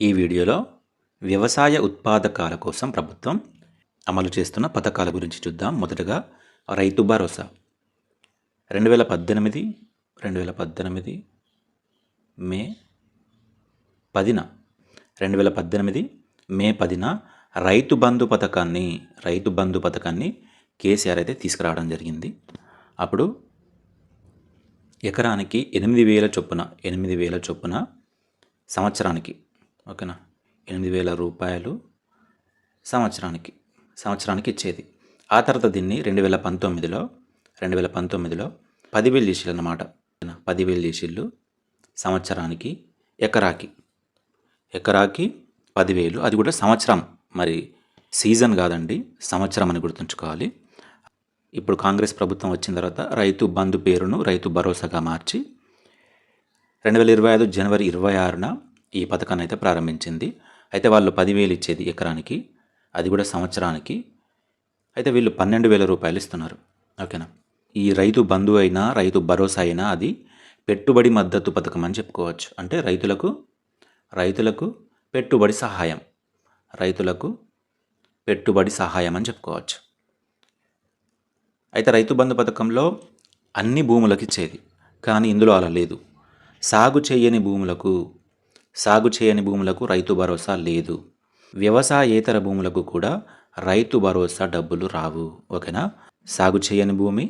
ఈ వీడియోలో వ్యవసాయ ఉత్పాదకాల కోసం ప్రభుత్వం అమలు చేస్తున్న పథకాల గురించి చూద్దాం. మొదటగా రైతు భరోసా. రెండు వేల పద్దెనిమిది రెండు వేల పద్దెనిమిది మే పదిన రెండు వేల పద్దెనిమిది మే పదిన రైతు బంధు పథకాన్ని రైతు బంధు పథకాన్ని కేసీఆర్ అయితే తీసుకురావడం జరిగింది. అప్పుడు ఎకరానికి ఎనిమిది వేల చొప్పున ఎనిమిది వేల చొప్పున సంవత్సరానికి ఓకేనా? ఎనిమిది వేల రూపాయలు సంవత్సరానికి సంవత్సరానికి ఇచ్చేది. ఆ తర్వాత దీన్ని రెండు వేల పంతొమ్మిదిలో రెండు వేల పంతొమ్మిదిలో పదివేలు చేసిళ్ళు అన్నమాట పదివేలు చేసిళ్ళు సంవత్సరానికి ఎకరాకి. ఎకరాకి పదివేలు. అది కూడా సంవత్సరం. మరి సీజన్ కాదండి సంవత్సరం అని గుర్తుంచుకోవాలి. ఇప్పుడు కాంగ్రెస్ ప్రభుత్వం వచ్చిన తర్వాత రైతు బంధు పేరును రైతు భరోసాగా మార్చి రెండు వేల ఇరవై ఐదు జనవరి ఇరవై ఆరున ఈ పథకాన్ని అయితే ప్రారంభించింది. అయితే వాళ్ళు పదివేలు ఇచ్చేది ఎకరానికి అది కూడా సంవత్సరానికి. అయితే వీళ్ళు పన్నెండు వేల రూపాయలు ఇస్తున్నారు. ఓకేనా? ఈ రైతు బంధు అయినా రైతు భరోసా అయినా అది పెట్టుబడి మద్దతు పథకం అని చెప్పుకోవచ్చు. అంటే రైతులకు రైతులకు పెట్టుబడి సహాయం. రైతులకు పెట్టుబడి సహాయం అని చెప్పుకోవచ్చు. అయితే రైతు బంధు పథకంలో అన్ని భూములకు ఇచ్చేది. కానీ ఇందులో అలా లేదు. సాగు చేయని భూములకు సాగు చేయని భూములకు రైతు భరోసా లేదు. వ్యవసాయేతర భూములకు కూడా రైతు భరోసా డబ్బులు రావు. ఓకేనా? సాగు చేయని భూమి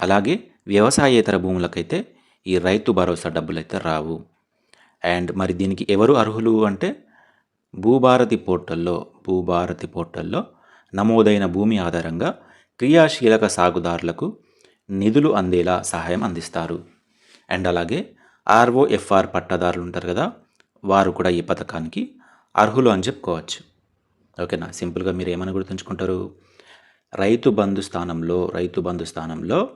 అలాగే వ్యవసాయేతర భూములకైతే ఈ రైతు భరోసా డబ్బులు అయితే రావు. అండ్ మరి దీనికి ఎవరు అర్హులు అంటే భూభారతి పోర్టల్లో భూభారతి పోర్టల్లో నమోదైన భూమి ఆధారంగా క్రియాశీలక సాగుదారులకు నిధులు అందేలా సహాయం అందిస్తారు. అండ్ అలాగే ఆర్ఓఎఫ్ఆర్ పట్టాదారులు ఉంటారు కదా వారు కూడా ఈ పథకానికి అర్హులు అని చెప్పుకోవచ్చు. ఓకేనా? సింపుల్గా మీరు ఏమని గుర్తుంచుకుంటారు? రైతు బంధు స్థానంలో రైతు బంధు స్థానంలో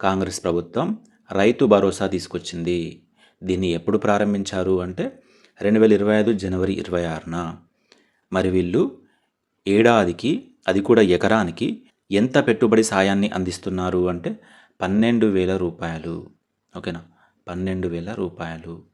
కాంగ్రెస్ ప్రభుత్వం రైతు భరోసా తీసుకొచ్చింది. దీన్ని ఎప్పుడు ప్రారంభించారు అంటే రెండు వేల ఇరవై ఐదు జనవరి ఇరవై ఆరున. మరి వీళ్ళు ఏడాదికి అది కూడా ఎకరానికి ఎంత పెట్టుబడి సాయాన్ని అందిస్తున్నారు అంటే పన్నెండు వేల రూపాయలు. ఓకేనా? పన్నెండు వేల రూపాయలు.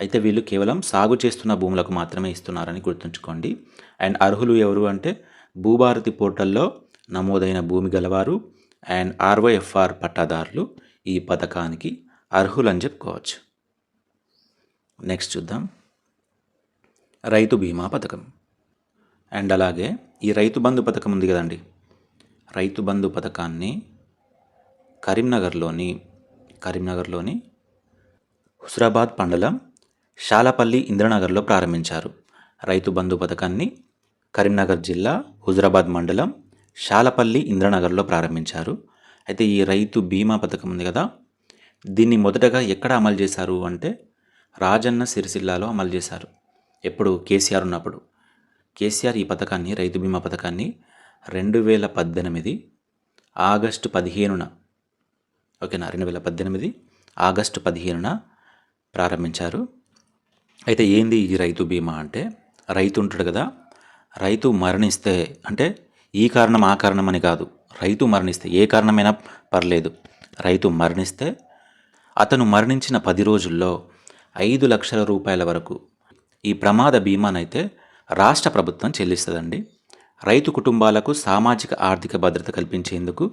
అయితే వీళ్ళు కేవలం సాగు చేస్తున్న భూములకు మాత్రమే ఇస్తున్నారని గుర్తుంచుకోండి. అండ్ అర్హులు ఎవరు అంటే భూభారతి పోర్టల్లో నమోదైన భూమి గలవారు అండ్ ఆర్వైఎఫ్ఆర్ పట్టాదారులు ఈ పథకానికి అర్హులు అని చెప్పుకోవచ్చు. నెక్స్ట్ చూద్దాం. రైతు బీమా పథకం. అండ్ అలాగే ఈ రైతు బంధు పథకం ఉంది కదండి. రైతు బంధు పథకాన్ని కరీంనగర్లోని కరీంనగర్లోని హుస్రాబాద్ మండలం షాలపల్లి ఇంద్రనగర్లో ప్రారంభించారు. రైతు బంధు పథకాన్ని కరీంనగర్ జిల్లా హుజరాబాద్ మండలం షాలపల్లి ఇంద్రనగర్లో ప్రారంభించారు. అయితే ఈ రైతు బీమా పథకం ఉంది కదా దీన్ని మొదటగా ఎక్కడ అమలు చేశారు అంటే రాజన్న సిరిసిల్లాలో అమలు చేశారు. ఎప్పుడు? కేసీఆర్ ఉన్నప్పుడు. కేసీఆర్ ఈ పథకాన్ని రైతు బీమా పథకాన్ని రెండు వేల పద్దెనిమిది ఆగస్టు పదిహేనున ఓకేనా? రెండు వేల పద్దెనిమిది ఆగస్టు పదిహేనున ప్రారంభించారు. అయితే ఏంది ఈ రైతు బీమా అంటే? రైతు ఉంటాడు కదా. రైతు మరణిస్తే అంటే ఈ కారణం ఆ కారణం అని కాదు. రైతు మరణిస్తే ఏ కారణమైనా పర్లేదు. రైతు మరణిస్తే అతను మరణించిన పది రోజుల్లో ఐదు లక్షల రూపాయల వరకు ఈ ప్రమాద బీమానైతే రాష్ట్ర ప్రభుత్వం చెల్లిస్తుందండి. రైతు కుటుంబాలకు సామాజిక ఆర్థిక భద్రత కల్పించేందుకు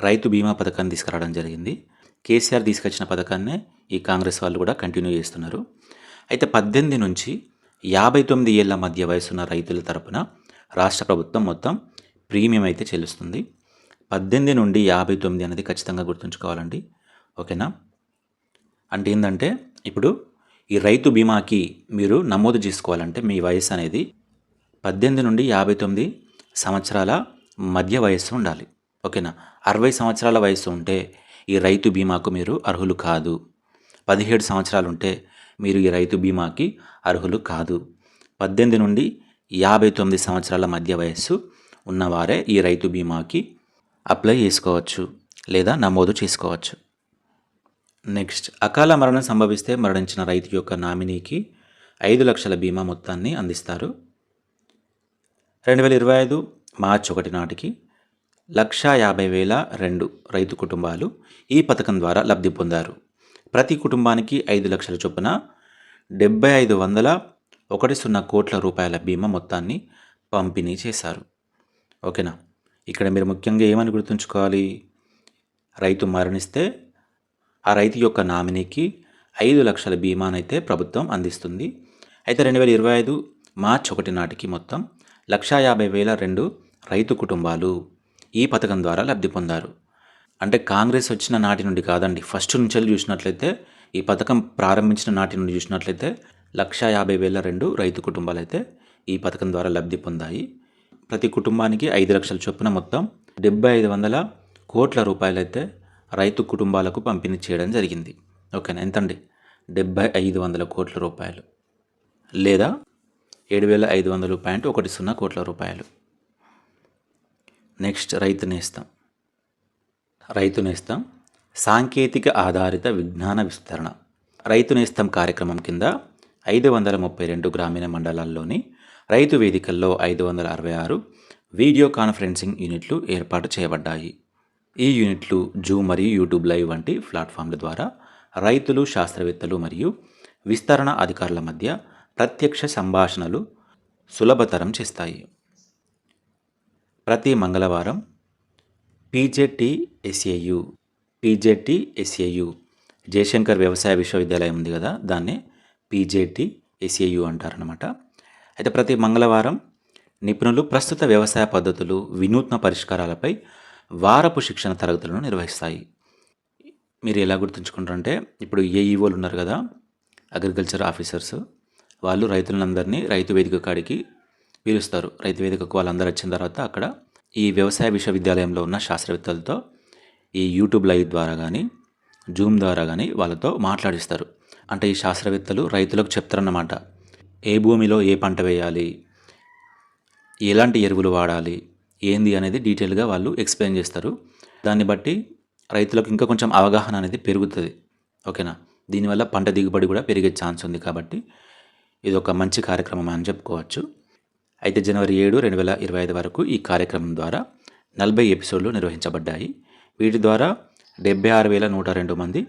రైతు బీమా పథకాన్ని తీసుకురావడం జరిగింది. కేసీఆర్ తీసుకొచ్చిన పథకాన్నే ఈ కాంగ్రెస్ వాళ్ళు కూడా కంటిన్యూ చేస్తున్నారు. అయితే పద్దెనిమిది నుంచి యాభై తొమ్మిది ఏళ్ళ మధ్య వయసున్న రైతుల తరపున రాష్ట్ర ప్రభుత్వం మొత్తం ప్రీమియం అయితే చెల్లిస్తుంది. పద్దెనిమిది నుండి యాభై తొమ్మిది అనేది ఖచ్చితంగా గుర్తుంచుకోవాలండి. ఓకేనా? అంటే ఏంటంటే ఇప్పుడు ఈ రైతు బీమాకి మీరు నమోదు చేసుకోవాలంటే మీ వయసు అనేది పద్దెనిమిది నుండి యాభై తొమ్మిది సంవత్సరాల మధ్య వయస్సు ఉండాలి. ఓకేనా? అరవై సంవత్సరాల వయసు ఉంటే ఈ రైతు బీమాకు మీరు అర్హులు కాదు. పదిహేడు సంవత్సరాలు ఉంటే మీరు ఈ రైతు బీమాకి అర్హులు కాదు. పద్దెనిమిది నుండి యాభై తొమ్మిది సంవత్సరాల మధ్య వయస్సు ఉన్నవారే ఈ రైతు బీమాకి అప్లై చేసుకోవచ్చు లేదా నమోదు చేసుకోవచ్చు. నెక్స్ట్ అకాల మరణం సంభవిస్తే మరణించిన రైతు యొక్క నామినీకి ఐదు లక్షల బీమా మొత్తాన్ని అందిస్తారు. రెండు వేల ఇరవై ఐదు మార్చి ఒకటి నాటికి లక్షా యాభై వేల రెండు రైతు కుటుంబాలు ఈ పథకం ద్వారా లబ్ధి పొందారు. ప్రతి కుటుంబానికి ఐదు లక్షల చొప్పున డెబ్బై ఐదు వందల ఒకటి సున్నా కోట్ల రూపాయల బీమా మొత్తాన్ని పంపిణీ చేశారు. ఓకేనా? ఇక్కడ మీరు ముఖ్యంగా ఏమని గుర్తుంచుకోవాలి? రైతు మరణిస్తే ఆ రైతు యొక్క నామినీకి ఐదు లక్షల బీమానైతే ప్రభుత్వం అందిస్తుంది. అయితే రెండు వేల ఇరవై ఐదు మార్చ్ ఒకటి నాటికి మొత్తం లక్షా యాభై వేల రెండు రైతు కుటుంబాలు ఈ పథకం ద్వారా లబ్ధి పొందారు. అంటే కాంగ్రెస్ వచ్చిన నాటి నుండి కాదండి. ఫస్ట్ నుంచి చూసినట్లయితే ఈ పథకం ప్రారంభించిన నాటి నుండి చూసినట్లయితే లక్షా యాభై వేల రెండు రైతు కుటుంబాలు అయితే ఈ పథకం ద్వారా లబ్ధి పొందాయి. ప్రతి కుటుంబానికి ఐదు లక్షల చొప్పున మొత్తం డెబ్బై ఐదు వందల కోట్ల రూపాయలైతే రైతు కుటుంబాలకు పంపిణీ చేయడం జరిగింది. ఓకేనా? ఎంతండి? డెబ్బై ఐదు వందల కోట్ల రూపాయలు. లేదా ఏడు వేల ఐదు వందలు పాయింట్ ఒకటి సున్నా కోట్ల రూపాయలు. నెక్స్ట్ రైతు నేస్తాం రైతు నేస్తం సాంకేతిక ఆధారిత విజ్ఞాన విస్తరణ. రైతు నేస్తం కార్యక్రమం కింద ఐదు వందల ముప్పై రెండు గ్రామీణ మండలాల్లోని రైతు వేదికల్లో ఐదు వందల అరవై ఆరు వీడియో కాన్ఫరెన్సింగ్ యూనిట్లు ఏర్పాటు చేయబడ్డాయి. ఈ యూనిట్లు జూమ్ మరియు యూట్యూబ్ లైవ్ వంటి ప్లాట్ఫామ్ల ద్వారా రైతులు శాస్త్రవేత్తలు మరియు విస్తరణ అధికారుల మధ్య ప్రత్యక్ష సంభాషణలు సులభతరం చేస్తాయి. ప్రతి మంగళవారం పీజెట్టి ఎస్ఏయు. పీజెట్టి ఎస్ఏయు. జయశంకర్ వ్యవసాయ విశ్వవిద్యాలయం ఉంది కదా దాన్నే పీజేటి ఎస్ఏయు అంటారనమాట అయితే ప్రతి మంగళవారం నిపుణులు ప్రస్తుత వ్యవసాయ పద్ధతులు వినూత్న పరిష్కారాలపై వారపు శిక్షణ తరగతులను నిర్వహిస్తాయి. మీరు ఎలా గుర్తుంచుకుంటారంటే ఇప్పుడు ఏఈఓలు ఉన్నారు కదా అగ్రికల్చర్ ఆఫీసర్స్. వాళ్ళు రైతులందరినీ రైతు వేదిక కాడికి పిలుస్తారు. రైతు వేదికకు వాళ్ళందరూ వచ్చిన తర్వాత అక్కడ ఈ వ్యవసాయ విశ్వవిద్యాలయంలో ఉన్న శాస్త్రవేత్తలతో ఈ యూట్యూబ్ లైవ్ ద్వారా కానీ జూమ్ ద్వారా కానీ వాళ్ళతో మాట్లాడిస్తారు. అంటే ఈ శాస్త్రవేత్తలు రైతులకు చెప్తారన్నమాట. ఏ భూమిలో ఏ పంట వేయాలి? ఎలాంటి ఎరువులు వాడాలి? ఏంది అనేది డీటెయిల్గా వాళ్ళు ఎక్స్ప్లెయిన్ చేస్తారు. దాన్ని బట్టి రైతులకు ఇంకా కొంచెం అవగాహన అనేది పెరుగుతుంది. ఓకేనా? దీనివల్ల పంట దిగుబడి కూడా పెరిగే ఛాన్స్ ఉంది కాబట్టి ఇది ఒక మంచి కార్యక్రమం అని చెప్పుకోవచ్చు. అయితే జనవరి ఏడు రెండు వేల ఇరవై ఐదు వరకు ఈ కార్యక్రమం ద్వారా నలభై ఎపిసోడ్లు నిర్వహించబడ్డాయి. వీటి ద్వారా డెబ్బై ఆరు వేల నూట రెండు మంది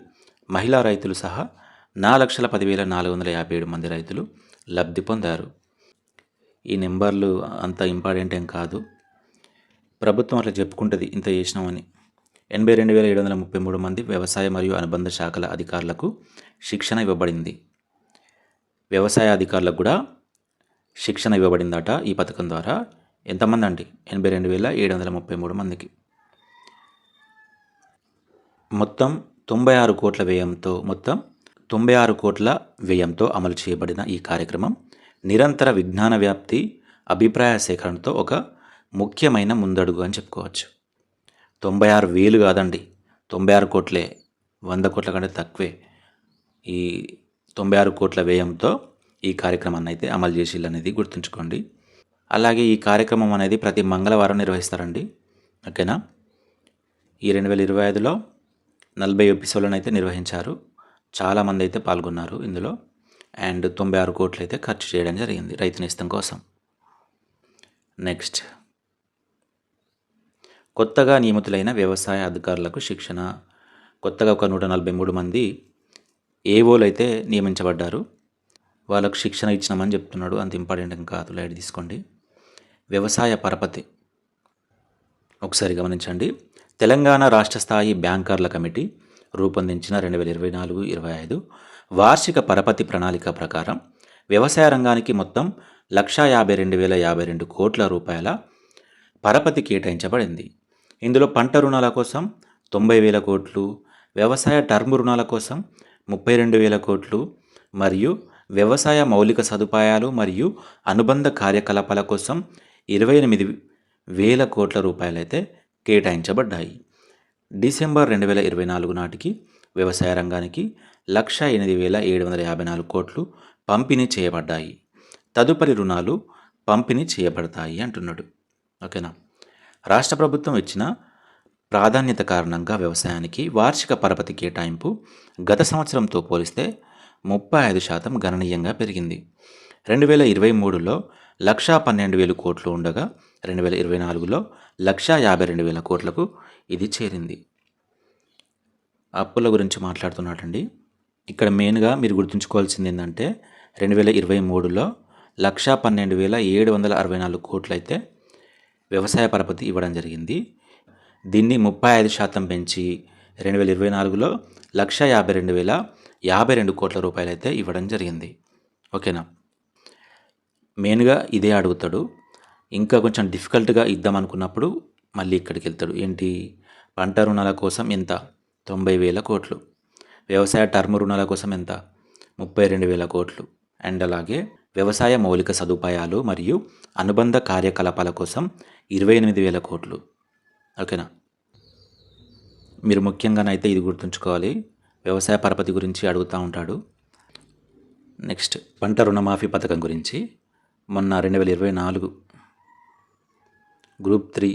మహిళా రైతులు సహా నా లక్షల పదివేల నాలుగు వందల యాభై ఏడు మంది రైతులు లబ్ధి పొందారు. ఈ నెంబర్లు అంత ఇంపార్టెంట్ ఏం కాదు. ప్రభుత్వం అట్లా చెప్పుకుంటుంది ఇంత చేసినామని. ఎనభై రెండు వేల ఏడు వందల ముప్పై మూడు మంది వ్యవసాయ మరియు అనుబంధ శాఖల అధికారులకు శిక్షణ ఇవ్వబడింది. వ్యవసాయ అధికారులకు కూడా శిక్షణ ఇవ్వబడిందట ఈ పథకం ద్వారా. ఎంతమంది అండి ఎనభై రెండు వేల ఏడు వందల ముప్పై మూడు మందికి. మొత్తం తొంభై ఆరు కోట్ల వ్యయంతో మొత్తం తొంభై ఆరు కోట్ల వ్యయంతో అమలు చేయబడిన ఈ కార్యక్రమం నిరంతర విజ్ఞాన వ్యాప్తి అభిప్రాయ సేకరణతో ఒక ముఖ్యమైన ముందడుగు అని చెప్పుకోవచ్చు. తొంభై ఆరు వేలు కాదండి. తొంభై ఆరు కోట్లే. వంద కోట్ల కంటే తక్కువే. ఈ తొంభై ఆరు కోట్ల వ్యయంతో ఈ కార్యక్రమాన్ని అయితే అమలు చేసిల్లు అనేది గుర్తుంచుకోండి. అలాగే ఈ కార్యక్రమం అనేది ప్రతి మంగళవారం నిర్వహిస్తారండి. ఓకేనా? ఈ రెండు వేల ఇరవై ఐదులో నలభై ఎపిసోడ్లను అయితే నిర్వహించారు. చాలామంది అయితే పాల్గొన్నారు ఇందులో. అండ్ తొంభై ఆరు కోట్లు అయితే ఖర్చు చేయడం జరిగింది రైతు నేస్తం కోసం. నెక్స్ట్. కొత్తగా నియమితులైన వ్యవసాయ అధికారులకు శిక్షణ కొత్తగా ఒక నూట నలభై మూడు మంది ఏవోలు అయితే నియమించబడ్డారు. వాళ్ళకు శిక్షణ ఇచ్చినామని చెప్తున్నాడు. అంత ఇంపార్టెంట్ కాదు. లైట్ తీసుకోండి. వ్యవసాయ పరపతి. ఒకసారి గమనించండి. తెలంగాణ రాష్ట్ర స్థాయి బ్యాంకర్ల కమిటీ రూపొందించిన రెండు వేల ఇరవై నాలుగు ఇరవై ఐదు వార్షిక పరపతి ప్రణాళిక ప్రకారం వ్యవసాయ రంగానికి మొత్తం లక్షా యాభై రెండు వేల యాభై రెండు కోట్ల రూపాయల పరపతి కేటాయించబడింది. ఇందులో పంట రుణాల కోసం తొంభై వేల కోట్లు వ్యవసాయ టర్మ్ రుణాల కోసం ముప్పై రెండు వేల కోట్లు మరియు వ్యవసాయ మౌలిక సదుపాయాలు మరియు అనుబంధ కార్యకలాపాల కోసం ఇరవై ఎనిమిది వేల కోట్ల రూపాయలైతే కేటాయించబడ్డాయి. డిసెంబర్ రెండు వేల ఇరవై నాలుగు నాటికి వ్యవసాయ రంగానికి లక్ష ఎనిమిది వేల ఏడు వందల యాభై నాలుగు కోట్లు పంపిణీ చేయబడ్డాయి. తదుపరి రుణాలు పంపిణీ చేయబడతాయి అంటున్నాడు. ఓకేనా? రాష్ట్ర ప్రభుత్వం ఇచ్చిన ప్రాధాన్యత కారణంగా వ్యవసాయానికి వార్షిక పరపతి కేటాయింపు గత సంవత్సరంతో పోలిస్తే ముప్పై ఐదు శాతం గణనీయంగా పెరిగింది. రెండు వేల ఇరవై మూడులో లక్షా పన్నెండు వేలు కోట్లు ఉండగా రెండు వేల ఇరవై నాలుగులో లక్షా యాభై రెండు వేల కోట్లకు ఇది చేరింది. అప్పుల గురించి మాట్లాడుతున్నాడండి ఇక్కడ మెయిన్గా మీరు గుర్తుంచుకోవాల్సింది ఏంటంటే రెండు వేల ఇరవై మూడులో లక్షా పన్నెండు వేల ఏడు వందల అరవై నాలుగు కోట్లు అయితే వ్యవసాయ పరపతి ఇవ్వడం జరిగింది. దీన్ని ముప్పై ఐదు శాతం పెంచి రెండు వేల ఇరవై నాలుగులో లక్ష యాభై రెండు వేల యాభై రెండు కోట్ల రూపాయలు అయితే ఇవ్వడం జరిగింది. ఓకేనా? మెయిన్గా ఇదే అడుగుతాడు. ఇంకా కొంచెం డిఫికల్ట్గా ఇద్దాం అనుకున్నప్పుడు మళ్ళీ ఇక్కడికి వెళ్తాడు ఏంటి? పంట రుణాల కోసం ఎంత? తొంభై వేల కోట్లు. వ్యవసాయ టర్మ్ రుణాల కోసం ఎంత? ముప్పై రెండు వేల కోట్లు. అండ్ అలాగే వ్యవసాయ మౌలిక సదుపాయాలు మరియు అనుబంధ కార్యకలాపాల కోసం ఇరవై ఎనిమిది వేల కోట్లు. ఓకేనా? మీరు ముఖ్యంగానైతే ఇది గుర్తుంచుకోవాలి. వ్యవసాయ పరపతి గురించి అడుగుతూ ఉంటాడు. నెక్స్ట్ పంట రుణమాఫీ పథకం గురించి. మొన్న రెండు వేల ఇరవై నాలుగు గ్రూప్ త్రీ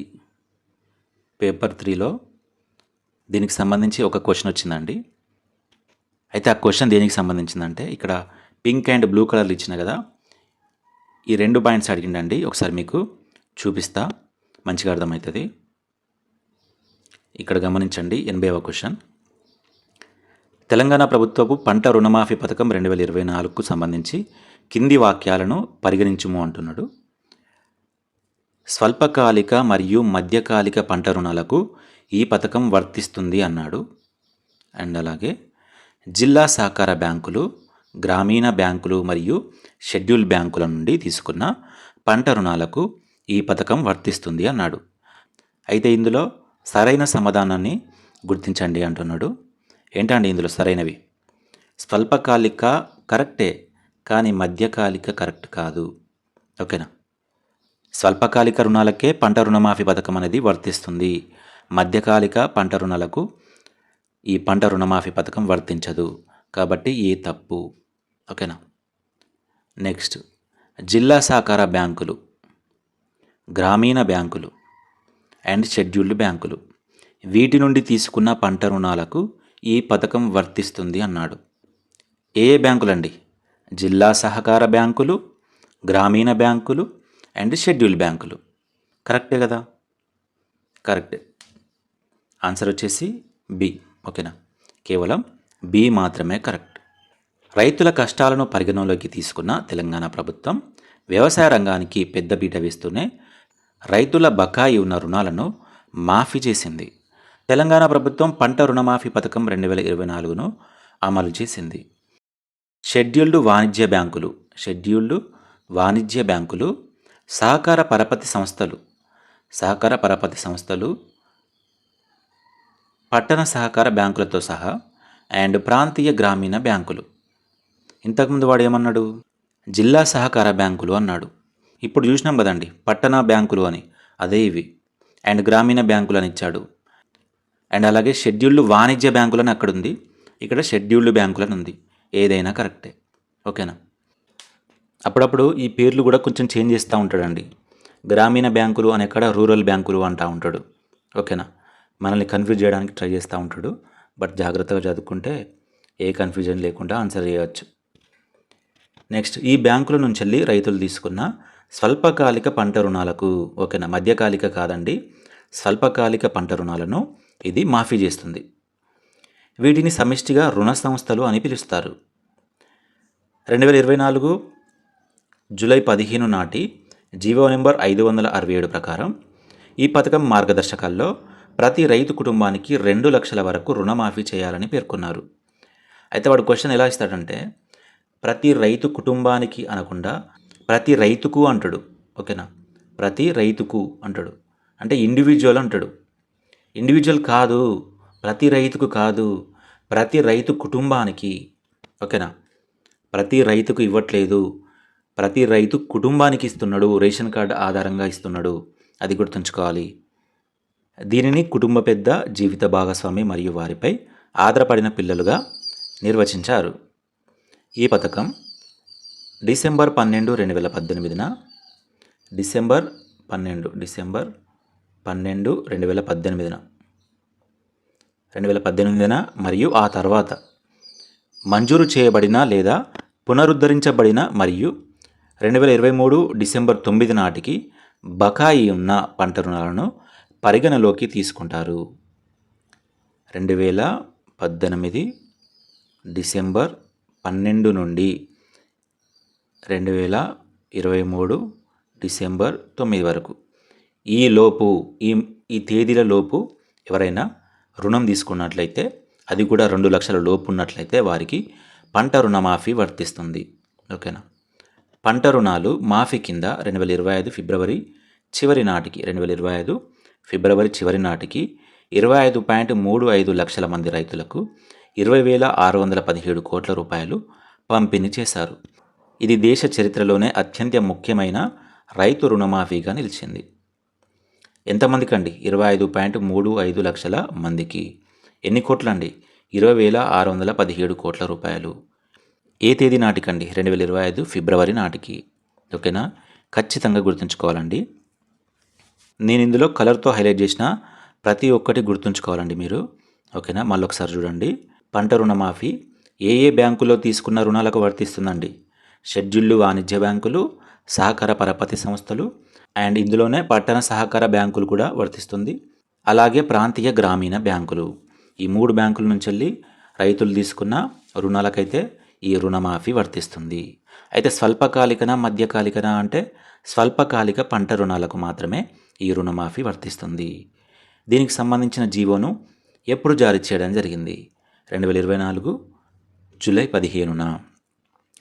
పేపర్ త్రీలో దీనికి సంబంధించి ఒక క్వశ్చన్ వచ్చిందండి. అయితే ఆ క్వశ్చన్ దేనికి సంబంధించిందంటే ఇక్కడ పింక్ అండ్ బ్లూ కలర్లు ఇచ్చిన కదా ఈ రెండు పాయింట్స్ అడిగిండండి. ఒకసారి మీకు చూపిస్తా మంచిగా అర్థమవుతుంది. ఇక్కడ గమనించండి ఎనభైవ క్వశ్చన్. తెలంగాణ ప్రభుత్వపు పంట రుణమాఫీ పథకం రెండు వేల ఇరవై నాలుగుకు సంబంధించి కింది వాక్యాలను పరిగణించుము అంటున్నాడు. స్వల్పకాలిక మరియు మధ్యకాలిక పంట రుణాలకు ఈ పథకం వర్తిస్తుంది అన్నాడు. అండ్ అలాగే జిల్లా సహకార బ్యాంకులు గ్రామీణ బ్యాంకులు మరియు షెడ్యూల్ బ్యాంకుల నుండి తీసుకున్న పంట రుణాలకు ఈ పథకం వర్తిస్తుంది అన్నాడు. అయితే ఇందులో సరైన సమాధానాన్ని గుర్తించండి అంటున్నాడు. ఏంటండి ఇందులో సరైనవి? స్వల్పకాలిక కరెక్టే కానీ మధ్యకాలిక కరెక్ట్ కాదు. ఓకేనా? స్వల్పకాలిక రుణాలకే పంట రుణమాఫీ పథకం అనేది వర్తిస్తుంది. మధ్యకాలిక పంట రుణాలకు ఈ పంట రుణమాఫీ పథకం వర్తించదు. కాబట్టి ఈ తప్పు. ఓకేనా? నెక్స్ట్. జిల్లా సహకార బ్యాంకులు గ్రామీణ బ్యాంకులు అండ్ షెడ్యూల్డ్ బ్యాంకులు. వీటి నుండి తీసుకున్న పంట రుణాలకు ఈ పథకం వర్తిస్తుంది అన్నాడు. ఏ బ్యాంకులండి? జిల్లా సహకార బ్యాంకులు గ్రామీణ బ్యాంకులు అండ్ షెడ్యూల్ బ్యాంకులు. కరెక్టే కదా? కరెక్టే. ఆన్సర్ వచ్చేసి బి. ఓకేనా? కేవలం బి మాత్రమే కరెక్ట్. రైతుల కష్టాలను పరిగణలోకి తీసుకున్న తెలంగాణ ప్రభుత్వం వ్యవసాయ రంగానికి పెద్దపీట వేస్తూనే రైతుల బకాయి ఉన్న రుణాలను మాఫీ చేసింది. తెలంగాణ ప్రభుత్వం పంట రుణమాఫీ పథకం రెండు వేల ఇరవై నాలుగును అమలు చేసింది. షెడ్యూల్డ్ వాణిజ్య బ్యాంకులు షెడ్యూల్డ్ వాణిజ్య బ్యాంకులు సహకార పరపతి సంస్థలు సహకార పరపతి సంస్థలు పట్టణ సహకార బ్యాంకులతో సహా అండ్ ప్రాంతీయ గ్రామీణ బ్యాంకులు. ఇంతకుముందు వాడు ఏమన్నాడు? జిల్లా సహకార బ్యాంకులు అన్నాడు. ఇప్పుడు చూసినాం కదండి పట్టణ బ్యాంకులు అని అదే ఇవి. అండ్ గ్రామీణ బ్యాంకులు అని ఇచ్చాడు. అండ్ అలాగే షెడ్యూల్డ్ వాణిజ్య బ్యాంకులని అక్కడ ఉంది ఇక్కడ షెడ్యూల్డ్ బ్యాంకులని ఉంది. ఏదైనా కరెక్టే. ఓకేనా? అప్పుడప్పుడు ఈ పేర్లు కూడా కొంచెం చేంజ్ చేస్తూ ఉంటాడండి. గ్రామీణ బ్యాంకులు అని ఎక్కడ రూరల్ బ్యాంకులు అంటూ ఉంటాడు. ఓకేనా? మనల్ని కన్ఫ్యూజ్ చేయడానికి ట్రై చేస్తూ ఉంటాడు. బట్ జాగ్రత్తగా చదువుకుంటే ఏ కన్ఫ్యూజన్ లేకుండా ఆన్సర్ చేయవచ్చు నెక్స్ట్ ఈ బ్యాంకుల నుంచి వెళ్ళి రైతులు తీసుకున్న స్వల్పకాలిక పంట రుణాలకు ఓకేనా? మధ్యకాలిక కాదండి. స్వల్పకాలిక పంట రుణాలను ఇది మాఫీ చేస్తుంది. వీటిని సమిష్టిగా రుణ సంస్థలు అని పిలుస్తారు. రెండు వేల ఇరవై నాలుగు జూలై పదిహేను నాటి జీవో నెంబర్ ఐదు వందల అరవై ఏడు ప్రకారం ఈ పథకం మార్గదర్శకాల్లో ప్రతి రైతు కుటుంబానికి రెండు లక్షల వరకు రుణమాఫీ చేయాలని పేర్కొన్నారు. అయితే వాడు క్వశ్చన్ ఎలా ఇస్తాడంటే ప్రతి రైతు కుటుంబానికి అనకుండా ప్రతి రైతుకు అంటాడు. ఓకేనా? ప్రతి రైతుకు అంటాడు. అంటే ఇండివిజువల్ అంటాడు. ఇండివిజువల్ కాదు ప్రతి రైతుకు కాదు ప్రతి రైతు కుటుంబానికి ఓకేనా? ప్రతి రైతుకు ఇవ్వట్లేదు ప్రతి రైతు కుటుంబానికి ఇస్తున్నాడు రేషన్ కార్డు ఆధారంగా ఇస్తున్నాడు అది గుర్తుంచుకోవాలి. దీనిని కుటుంబ పెద్ద జీవిత భాగస్వామి మరియు వారిపై ఆధారపడిన పిల్లలుగా నిర్వచించారు. ఈ పథకం డిసెంబర్ పన్నెండు రెండు వేల పద్దెనిమిదిన డిసెంబర్ పన్నెండు డిసెంబర్ పన్నెండు రెండు వేల పద్దెనిమిదిన. రెండు వేల పద్దెనిమిదిన మరియు ఆ తర్వాత మంజూరు చేయబడిన లేదా పునరుద్ధరించబడిన మరియు రెండు వేల ఇరవై మూడు డిసెంబర్ తొమ్మిది నాటికి బకాయి ఉన్న పంట రుణాలను పరిగణలోకి తీసుకుంటారు. రెండు వేల పద్దెనిమిది డిసెంబర్ పన్నెండు నుండి రెండు వేల ఇరవై మూడు డిసెంబర్ తొమ్మిది వరకు. ఈ లోపు ఈ ఈ తేదీల లోపు ఎవరైనా రుణం తీసుకున్నట్లయితే అది కూడా రెండు లక్షల లోపు ఉన్నట్లయితే వారికి పంట రుణమాఫీ వర్తిస్తుంది. ఓకేనా? పంట రుణాలు మాఫీ కింద రెండు వేల ఇరవై ఐదు ఫిబ్రవరి చివరి నాటికి రెండు వేల ఇరవై ఐదు ఫిబ్రవరి చివరి నాటికి ఇరవై ఐదు పాయింట్ మూడు ఐదు లక్షల మంది రైతులకు ఇరవై వేల ఆరు వందల పదిహేడు కోట్ల రూపాయలు పంపిణీ చేశారు. ఇది దేశ చరిత్రలోనే అత్యంత ముఖ్యమైన రైతు రుణమాఫీగా నిలిచింది. ఎంతమందికి అండి ఇరవై ఐదు పాయింట్ మూడు ఐదు లక్షల మందికి. ఎన్ని కోట్లండి? ఇరవై వేల ఆరు వందల పదిహేడు కోట్ల రూపాయలు. ఏ తేదీ నాటికండి? రెండు వేల ఇరవై ఐదు ఫిబ్రవరి నాటికి. ఓకేనా? ఖచ్చితంగా గుర్తుంచుకోవాలండి. నేను ఇందులో కలర్తో హైలైట్ చేసిన ప్రతి ఒక్కటి గుర్తుంచుకోవాలండి మీరు. ఓకేనా? మళ్ళీ ఒకసారి చూడండి. పంట రుణమాఫీ. ఏ ఏ బ్యాంకులో తీసుకున్న రుణాలకు వర్తిస్తుందండి? షెడ్యూళ్ళు వాణిజ్య బ్యాంకులు సహకార పరపతి సంస్థలు అండ్ ఇందులోనే పట్టణ సహకార బ్యాంకులు కూడా వర్తిస్తుంది. అలాగే ప్రాంతీయ గ్రామీణ బ్యాంకులు. ఈ మూడు బ్యాంకుల నుంచి వెళ్ళి రైతులు తీసుకున్న రుణాలకైతే ఈ రుణమాఫీ వర్తిస్తుంది. అయితే స్వల్పకాలికన మధ్యకాలికన అంటే స్వల్పకాలిక పంట రుణాలకు మాత్రమే ఈ రుణమాఫీ వర్తిస్తుంది. దీనికి సంబంధించిన జీవోను ఎప్పుడు జారీ చేయడం జరిగింది? రెండు వేల ఇరవై నాలుగు జూలై పదిహేనున.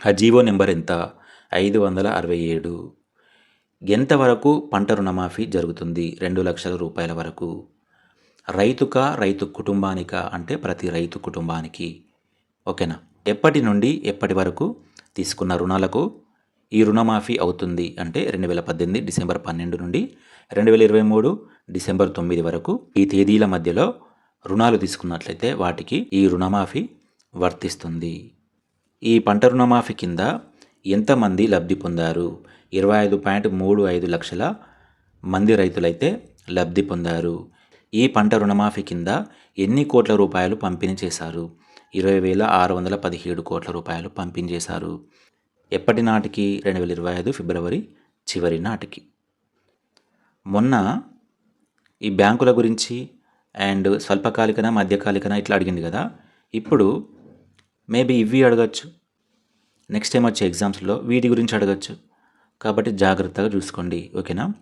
ఆ జీవో నెంబర్ ఎంత? ఐదు వందల అరవై ఏడు. ఎంతవరకు పంట రుణమాఫీ జరుగుతుంది? రెండు లక్షల రూపాయల వరకు. రైతుక రైతు కుటుంబానిక అంటే ప్రతి రైతు కుటుంబానికి. ఓకేనా? ఎప్పటి నుండి ఎప్పటి వరకు తీసుకున్న రుణాలకు ఈ రుణమాఫీ అవుతుంది అంటే రెండు వేల పద్దెనిమిది డిసెంబర్ పన్నెండు నుండి రెండు వేల ఇరవై మూడు డిసెంబర్ తొమ్మిది వరకు ఈ తేదీల మధ్యలో రుణాలు తీసుకున్నట్లయితే వాటికి ఈ రుణమాఫీ వర్తిస్తుంది. ఈ పంట రుణమాఫీ కింద ఎంతమంది లబ్ధి పొందారు? ఇరవై ఐదు పాయింట్ మూడు ఐదు లక్షల మంది రైతులైతే లబ్ధి పొందారు. ఈ పంట రుణమాఫీ కింద ఎన్ని కోట్ల రూపాయలు పంపిణీ చేశారు? ఇరవై వేల ఆరు వందల పదిహేడు కోట్ల రూపాయలు పంపిణీ చేశారు. ఎప్పటి నాటికి? రెండు వేల ఇరవై ఐదు ఫిబ్రవరి చివరి నాటికి. మొన్న ఈ బ్యాంకుల గురించి అండ్ స్వల్పకాలికన మధ్యకాలికన ఇట్లా అడిగింది కదా. ఇప్పుడు మేబీ ఇవి అడగచ్చు. నెక్స్ట్ టైం వచ్చే ఎగ్జామ్స్లో వీటి గురించి అడగచ్చు. కాబట్టి జాగ్రత్తగా చూసుకోండి. ఓకేనా?